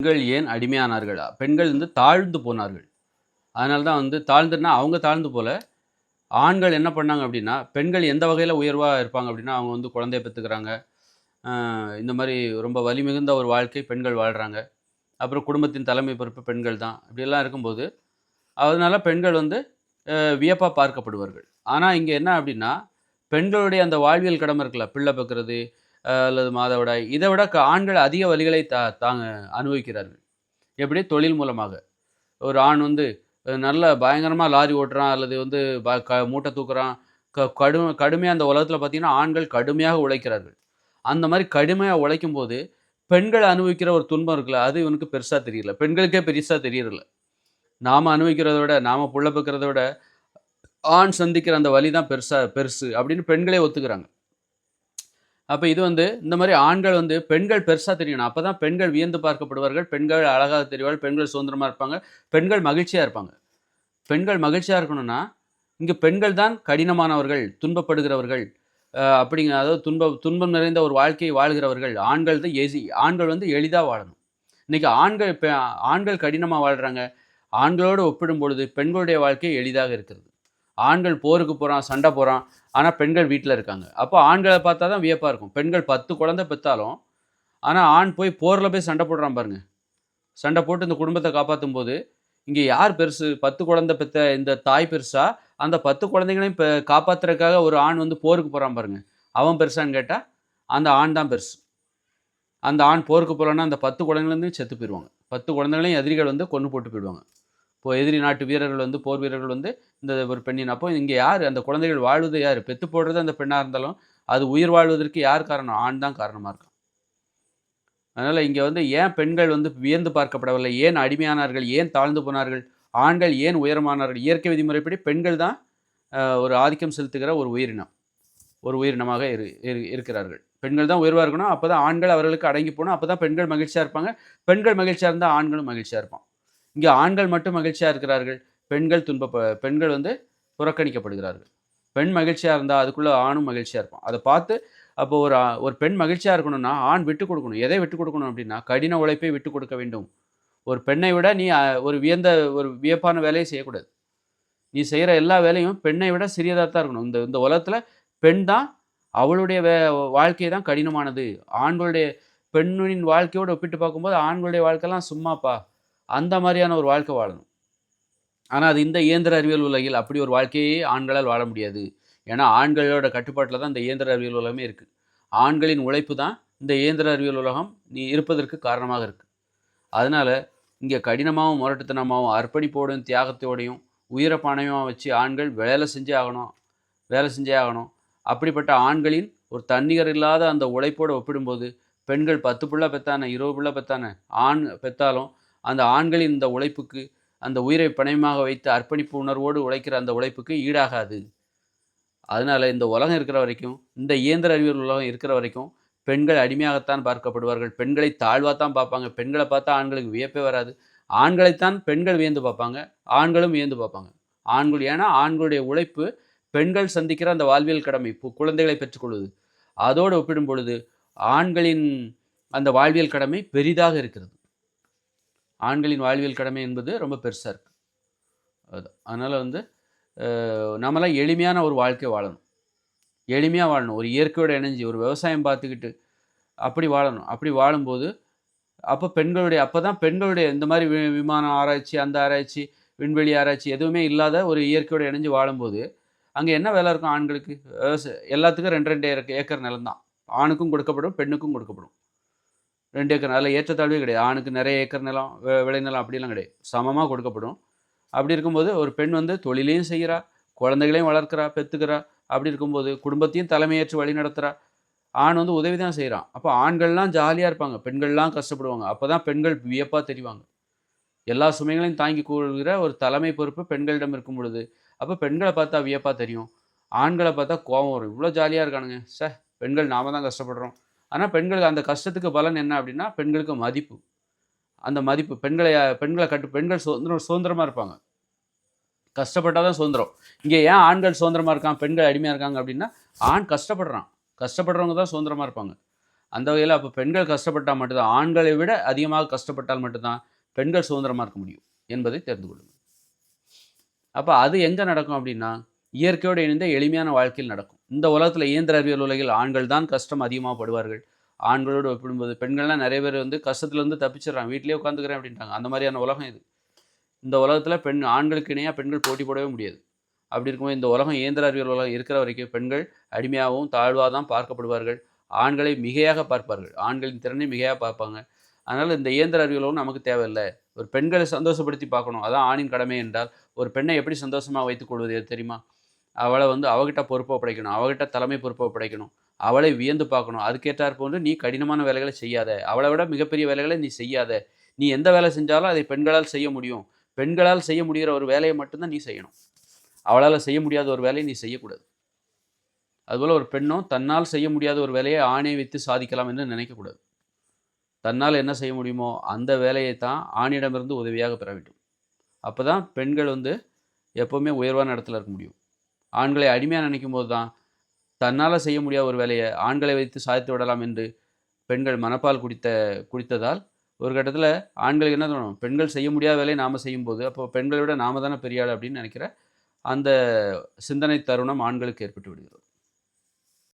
பெண்கள் ஏன் அடிமையானார்கள்? பெண்கள் வந்து தாழ்ந்து போனார்கள். அதனால தான் வந்து தாழ்ந்துன்னா அவங்க தாழ்ந்து போல ஆண்கள் என்ன பண்ணாங்க அப்படின்னா பெண்கள் எந்த வகையில் உயர்வாக இருப்பாங்க அப்படின்னா அவங்க வந்து குழந்தைய பெற்றுக்கிறாங்க இந்த மாதிரி ரொம்ப வலி மிகுந்த ஒரு வாழ்க்கை பெண்கள் வாழ்கிறாங்க அப்புறம் குடும்பத்தின் தலைமை பொறுப்பு பெண்கள் தான். இப்படியெல்லாம் இருக்கும்போது அதனால பெண்கள் வந்து வியப்பாக பார்க்கப்படுவார்கள். ஆனால் இங்கே என்ன அப்படின்னா பெண்களுடைய அந்த வாழ்வியல் கடமை இருக்குல்ல பிள்ளை பெக்கிறது அல்லது மாதவிடாய். இதை விட க- ஆண்கள் அதிக வலிகளை தா தாங்க அனுபவிக்கிறார்கள். எப்படி? தொழில் மூலமாக. ஒரு ஆண் வந்து நல்ல பயங்கரமாக லாரி ஓட்டுறான் அல்லது வந்து ப- க மூட்டை தூக்குறான் க கடு கடுமையாக அந்த உலகத்தில் பார்த்தீங்கன்னா ஆண்கள் கடுமையாக உழைக்கிறார்கள். அந்த மாதிரி கடுமையாக உழைக்கும் போது பெண்கள் அனுபவிக்கிற ஒரு துன்பம் இருக்குல்ல அது இவனுக்கு பெருசாக தெரியல. பெண்களுக்கே பெருசாக தெரியறதில்ல. நாம் அனுபவிக்கிறத விட நாம் புள்ள பெக்கிறத விட ஆண் சந்திக்கிற அந்த வழி தான் பெருசாக பெருசு அப்படின்னு பெண்களே ஒத்துக்கிறாங்க. அப்போ இது வந்து இந்த மாதிரி ஆண்கள் வந்து பெண்கள் பெருசாக தெரியணும். அப்போ தான் பெண்கள் வியந்து பார்க்கப்படுவார்கள். பெண்கள் அழகாக தெரிவார்கள். பெண்கள் சுதந்திரமாக இருப்பாங்க. பெண்கள் மகிழ்ச்சியாக இருப்பாங்க. பெண்கள் மகிழ்ச்சியாக இருக்கணும்னா இங்கே பெண்கள் தான் கடினமானவர்கள் துன்பப்படுகிறவர்கள் அப்படிங்கிற அதாவது துன்ப துன்பம் நிறைந்த ஒரு வாழ்க்கையை வாழ்கிறவர்கள். ஆண்கள் தான் எசி ஆண்கள் வந்து எளிதாக வாழணும். இன்றைக்கி ஆண்கள் இப்போ ஆண்கள் கடினமாக வாழ்கிறாங்க ஆண்களோடு ஒப்பிடும் பொழுது பெண்களுடைய வாழ்க்கை எளிதாக இருக்கிறது. ஆண்கள் போருக்கு போகிறான் சண்டை போகிறான் ஆனால் பெண்கள் வீட்டில் இருக்காங்க. அப்போ ஆண்களை பார்த்தா தான் வியப்பாக இருக்கும். பெண்கள் பத்து குழந்தை பெற்றாலும் ஆனால் ஆண் போய் போரில் போய் சண்டை போடுறான் பாருங்க. சண்டை போட்டு இந்த குடும்பத்தை காப்பாற்றும் போது இங்கே யார் பெருசு? பத்து குழந்தை பெற்ற இந்த தாய் பெருசா? அந்த பத்து குழந்தைங்களையும் இப்போ காப்பாத்துறதுக்காக ஒரு ஆண் வந்து போருக்கு போகிறான் பாருங்க. அவன் பெருசான்னு கேட்டால் அந்த ஆண் தான் பெருசு. அந்த ஆண் போருக்கு போகலன்னா அந்த பத்து குழந்தைலேருந்து செத்து போயிடுவாங்க. பத்து குழந்தைகளையும் எதிரிகள் வந்து கொன்று போட்டு போயிடுவாங்க. இப்போ எதிரி நாட்டு வீரர்கள் வந்து போர் வீரர்கள் வந்து இந்த ஒரு பெண்ணின் அப்போ இங்கே யார்? அந்த குழந்தைகள் வாழ்வது யார்? பெத்து போடுறது அந்த பெண்ணாக இருந்தாலும் அது உயிர் வாழ்வதற்கு யார் காரணம்? ஆண் தான் காரணமாக இருக்கும். அதனால் இங்கே வந்து ஏன் பெண்கள் வந்து வியந்து பார்க்கப்படவில்லை? ஏன் அடிமையானார்கள்? ஏன் தாழ்ந்து போனார்கள்? ஆண்கள் ஏன் உயரமானார்கள்? இயற்கை விதிமுறைப்படி பெண்கள் தான் ஒரு ஆதிக்கம் செலுத்துகிற ஒரு உயிரினம். ஒரு உயிரினமாக இரு இரு- இருக்கிறார்கள். பெண்கள் தான் உயர்வாக இருக்கணும் அப்போ தான் ஆண்கள் அவர்களுக்கு அடங்கி போகணும் அப்போ தான் பெண்கள் மகிழ்ச்சியாக இருப்பாங்க. பெண்கள் மகிழ்ச்சியாக இருந்தால் ஆண்களும் மகிழ்ச்சியாக இருப்பான் இங்கே ஆண்கள் மட்டும் மகிழ்ச்சியாக இருக்கிறார்கள் பெண்கள் துன்ப பெண்கள் வந்து புறக்கணிக்கப்படுகிறார்கள். பெண் மகிழ்ச்சியாக இருந்தால் அதுக்குள்ளே ஆணும் மகிழ்ச்சியாக இருப்பான். அதை பார்த்து அப்போ ஒரு ஒரு பெண் மகிழ்ச்சியாக இருக்கணும்னா ஆண் விட்டு கொடுக்கணும். எதை விட்டு கொடுக்கணும் அப்படின்னா கடின உழைப்பை விட்டு கொடுக்க வேண்டும். ஒரு பெண்ணை விட நீ ஒரு வியந்த ஒரு வியப்பான வேலையை செய்யக்கூடாது. நீ செய்கிற எல்லா வேலையும் பெண்ணை விட சிறியதாக தான் இருக்கணும். இந்த இந்த உலகத்தில் பெண் தான் அவளுடைய வே வாழ்க்கை தான் கடினமானது. ஆண்களுடைய பெண்ணின் வாழ்க்கையோடு ஒப்பிட்டு பார்க்கும்போது ஆண்களுடைய வாழ்க்கைலாம் சும்மாப்பா. அந்த மாதிரியான ஒரு வாழ்க்கை வாழணும். ஆனால் அது இந்த இயந்திர அறிவியல் உலகில் அப்படி ஒரு வாழ்க்கையே ஆண்களால் வாழ முடியாது. ஏன்னா ஆண்களோட கட்டுப்பாட்டில் தான் இந்த இயந்திர அறிவியல் உலகமே இருக்குது ஆண்களின் உழைப்பு தான் இந்த இயந்திர அறிவியல் உலகம் நீ இருப்பதற்கு காரணமாக இருக்குது அதனால் இங்கே கடினமாகவும் முரட்டுத்தனமாகவும் அர்ப்பணிப்போடும் தியாகத்தோடையும் உயிரை பணயமாக வச்சு ஆண்கள் வேலை செஞ்சே ஆகணும் வேலை செஞ்சே ஆகணும். அப்படிப்பட்ட ஆண்களின் ஒரு தன்னிகர் இல்லாத அந்த உழைப்போடு ஒப்பிடும்போது பெண்கள் பத்து பிள்ளை பெத்தானே இருபது பிள்ளை பெத்தானே ஆண் பெற்றாலும் அந்த ஆண்களின் இந்த உழைப்புக்கு அந்த உயிரை பணயமாக வைத்து அர்ப்பணிப்பு உணர்வோடு உழைக்கிற அந்த உழைப்புக்கு ஈடாகாது. அதனால இந்த உலகம் இருக்கிற வரைக்கும் இந்த இயந்திர அறிவியல் உலகம் இருக்கிற வரைக்கும் பெண்கள் அடிமையாகத்தான் பார்க்கப்படுவார்கள். பெண்களை தாழ்வாத்தான் பார்ப்பாங்க. பெண்களை பார்த்தா ஆண்களுக்கு வியப்பே வராது. ஆண்களைத்தான் பெண்கள் வியந்து பார்ப்பாங்க. ஆண்களும் வியந்து பார்ப்பாங்க. ஆண்கள் ஏன்னா ஆண்களுடைய உழைப்பு பெண்கள் சந்திக்கிற அந்த வாழ்வியல் கடமை இப்போ குழந்தைகளை பெற்றுக்கொள்வது அதோடு ஒப்பிடும் பொழுது ஆண்களின் அந்த வாழ்வியல் கடமை பெரிதாக இருக்கிறது. ஆண்களின் வாழ்வியல் கடமை என்பது ரொம்ப பெருசாக இருக்குது அது அதனால் வந்து நம்மளாம் எளிமையான ஒரு வாழ்க்கை வாழணும். எளிமையாக வாழணும். ஒரு இயற்கையோட இணைஞ்சு ஒரு விவசாயம் பார்த்துக்கிட்டு அப்படி வாழணும். அப்படி வாழும்போது அப்போ பெண்களுடைய அப்போ தான் பெண்களுடைய இந்த மாதிரி வி- விமானம் ஆராய்ச்சி அந்த ஆராய்ச்சி விண்வெளி ஆராய்ச்சி எதுவுமே இல்லாத ஒரு இயற்கையோட இணைஞ்சு வாழும்போது அங்கே என்ன வேலை இருக்கும் ஆண்களுக்கு? விவசாய எல்லாத்துக்கும் ரெண்டு ரெண்டு ஏக்கர் ஏக்கர் நிலம் தான் ஆணுக்கும் கொடுக்கப்படும் பெண்ணுக்கும் கொடுக்கப்படும். ரெண்டு ஏக்கர் அதில் ஏற்றத்தாழ்வே கிடையாது. ஆணுக்கு நிறைய ஏக்கர் நிலம் விளைநிலம் அப்படிலாம் கிடையாது. சமமாக கொடுக்கப்படும். அப்படி இருக்கும்போது ஒரு பெண் வந்து தொழிலையும் செய்கிறா குழந்தைகளையும் வளர்க்குறா பெற்றுக்கிறா அப்படி இருக்கும்போது குடும்பத்தையும் தலைமையேற்று வழி நடத்துகிறா ஆண் வந்து உதவி தான் செய்கிறான் அப்போ ஆண்கள்லாம் ஜாலியாக இருப்பாங்க. பெண்கள்லாம் கஷ்டப்படுவாங்க. அப்போ தான் பெண்கள் வியப்பாக தெரிவாங்க. எல்லா சுமைகளையும் தாங்கி கொள்கிற ஒரு தலைமை பொறுப்பு பெண்களிடம் இருக்கும் பொழுது அப்போ பெண்களை பார்த்தா வியப்பாக தெரியும். ஆண்களை பார்த்தா கோபம் வரும். இவ்வளோ ஜாலியாக இருக்கானுங்க. சே பெண்கள் நாம தான் கஷ்டப்படுறோம். ஆனால் பெண்களுக்கு அந்த கஷ்டத்துக்கு பலன் என்ன அப்படின்னா பெண்களுக்கு மதிப்பு. அந்த மதிப்பு பெண்களை பெண்களை கட்டு பெண்கள் சுதந்திரம் சுதந்திரமாக இருப்பாங்க. கஷ்டப்பட்டால் தான் சுதந்திரம். இங்கே ஏன் ஆண்கள் சுதந்திரமாக இருக்கான் பெண்கள் அடிமையாக இருக்காங்க அப்படின்னா ஆண் கஷ்டப்படுறான். கஷ்டப்படுறவங்க தான் சுதந்திரமாக இருப்பாங்க. அந்த வகையில் அப்போ பெண்கள் கஷ்டப்பட்டால் மட்டும்தான் ஆண்களை விட அதிகமாக கஷ்டப்பட்டால் மட்டும்தான் பெண்கள் சுதந்திரமாக இருக்க முடியும் என்பதை தெரிந்து கொள்ளுங்கள். அப்போ அது எங்கே நடக்கும் அப்படின்னா இயற்கையோடு இணைந்த எளிமையான வாழ்க்கையில் நடக்கும். இந்த உலகத்தில் இயந்திர அறிவியல் உலகில் ஆண்கள் தான் கஷ்டம் அதிகமாக படுவார்கள் ஆண்களோடு ஒப்பிடும்போது பெண்கள்லாம் நிறைய பேர் வந்து கஷ்டத்துலேருந்து தப்பிச்சிடுறாங்க. வீட்டிலே உட்காந்துக்கிறேன் அப்படின்ட்டாங்க. அந்த மாதிரியான உலகம் இது. இந்த உலகத்தில் பெண் ஆண்களுக்கு இணையாக பெண்கள் போட்டி போடவே முடியாது. அப்படி இருக்கும்போது இந்த உலகம் இயந்திர அறிவியல் உலகம் இருக்கிற வரைக்கும் பெண்கள் அடிமையாகவும் தாழ்வாக தான் பார்க்கப்படுவார்கள். ஆண்களை மிகையாக பார்ப்பார்கள். ஆண்களின் திறனை மிகையாக பார்ப்பாங்க. அதனால் இந்த இயந்திர அறிவியலும் நமக்கு தேவையில்லை. ஒரு பெண்களை சந்தோஷப்படுத்தி பார்க்கணும். அதான் ஆணின் கடமை என்றால் ஒரு பெண்ணை எப்படி சந்தோஷமாக வைத்துக் கொள்வது தெரியுமா? அவளை வந்து அவகிட்ட பொறுப்பை படைக்கணும் அவகிட்ட தலைமை பொறுப்பை படைக்கணும் அவளை வியந்து பார்க்கணும். அதுக்கேற்றார் போன்று நீ கடினமான வேலைகளை செய்யாத. அவளை விட மிகப்பெரிய வேலைகளை நீ செய்யாத. நீ எந்த வேலை செஞ்சாலும் அதை பெண்களால் செய்ய முடியும். பெண்களால் செய்ய முடிகிற ஒரு வேலையை மட்டும்தான் நீ செய்யணும். அவளால் செய்ய முடியாத ஒரு வேலையை நீ செய்யக்கூடாது. அதுபோல் ஒரு பெண்ணும் தன்னால் செய்ய முடியாத ஒரு வேலையை ஆணை வைத்து சாதிக்கலாம் என்று நினைக்கக்கூடாது. தன்னால் என்ன செய்ய முடியுமோ அந்த வேலையை தான் ஆணிடமிருந்து உதவியாக பெற வேண்டும். அப்போ தான் பெண்கள் வந்து எப்போவுமே உயர்வான இடத்துல இருக்க முடியும். ஆண்களை அடிமையாக நினைக்கும் போது தான் தன்னால் செய்ய முடியாத ஒரு வேலையை ஆண்களை வைத்து சாதித்து விடலாம் என்று பெண்கள் மனப்பால் குடித்த குடித்ததால் ஒரு கட்டத்தில் ஆண்களுக்கு என்ன தோணும்? பெண்கள் செய்ய முடியாத வேலையை நாம் செய்யும்போது அப்போ பெண்களை விட நாம தானே பெரியாள் அப்படின்னு நினைக்கிற அந்த சிந்தனை தருணம் ஆண்களுக்கு ஏற்பட்டு விடுகிறது.